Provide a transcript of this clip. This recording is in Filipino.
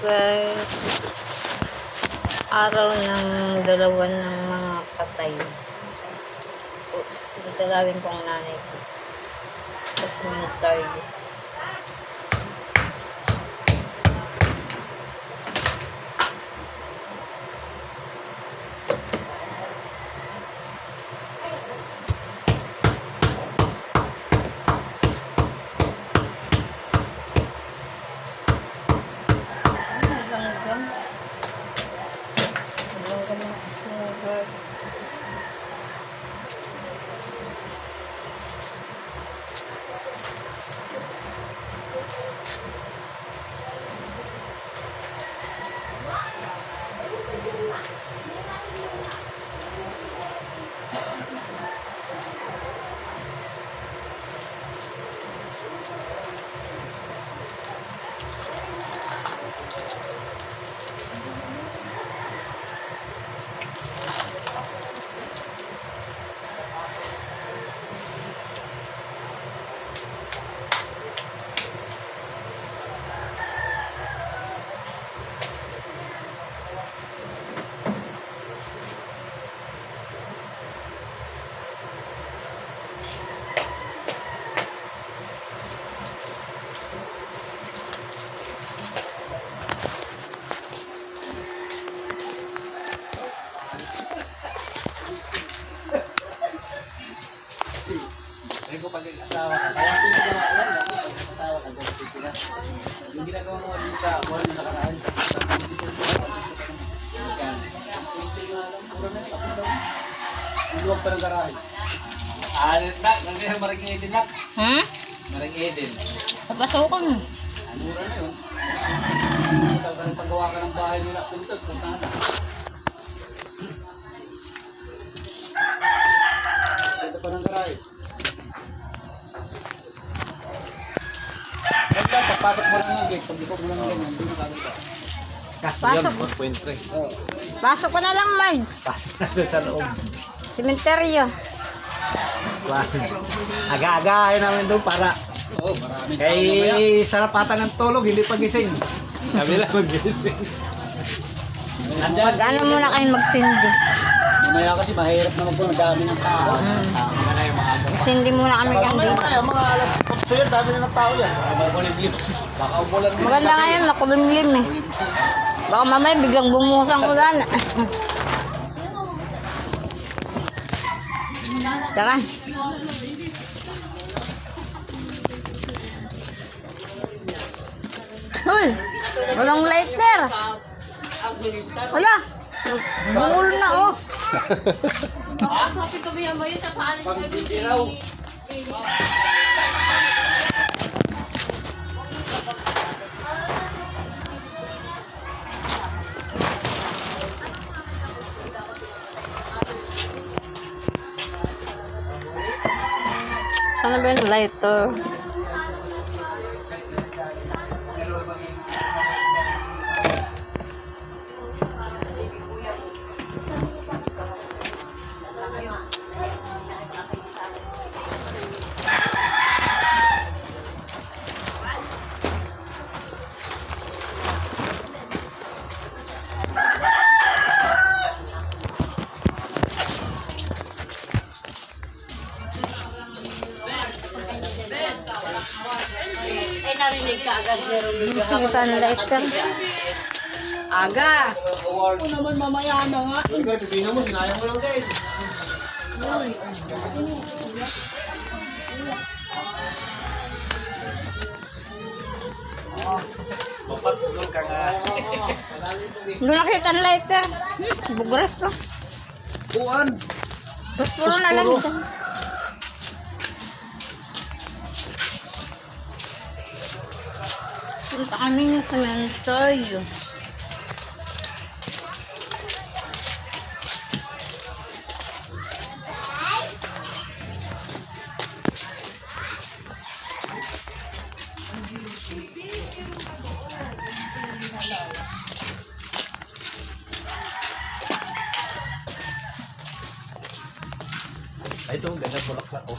guys. Araw ng dalawa ng mga patay. O, Italawin ko ang nanay ko. Sa cemetery. Sabi ko pag asawa ka, kaya ko yan, ako pag asawa ka, ganito sila. Yung ginagawa mo din sa buwan na nakaraan, hindi ko rin Hindi na yung ako daw. Ang luwag pa ng garahe. Ah, nak, nandiyan ang marang Eden, nak. Hmm? Marang Eden. Papasukan mo. Ang mura na yun. Ikaw ka rin paggawa ka ng bahay nila, puntag, punta na. Ito pa ng garahe. Pagpasok mo lang ng gate, pag ikaw mo lang ganyan, hindi mo kagad Pasok. 1.3. Oo. Pasok ko na lang, Marge. Pasok na doon sa loob. Sementeryo. Aga-agahin namin doon para Oo, maraming tao mamaya. kay sarapatan ng tulog, hindi pagising. Kami lang mag-gising. Mag-ano muna kayo magsindi. Mamaya kasi mahirap naman po, madami ng tao. Mm. Tama na yung mga. Magsindi muna kami kang dito. mga alas 8 yan, dami na ng tao yan. Baka. Baka umulan. Maganda ngayon, makulimlim eh. Baka mamaya biglang bumusang ulan. Tara. Hoy, walang lighter. Wala. Bungol na oh. Pag-bigiraw. Sana ba yung lighter? Narinig ka agad meron yung Ito ang lighter. Aga! Ako naman mamaya na nga. Ikaw, pipino mo, sinayang mo lang din. Papatulog ka nga. Nakita ang lighter. Hmm, bugras to. Buwan. Puro na lang ito. Punta kami ng cementerio. Ay, ito, ganda bulaklak ko.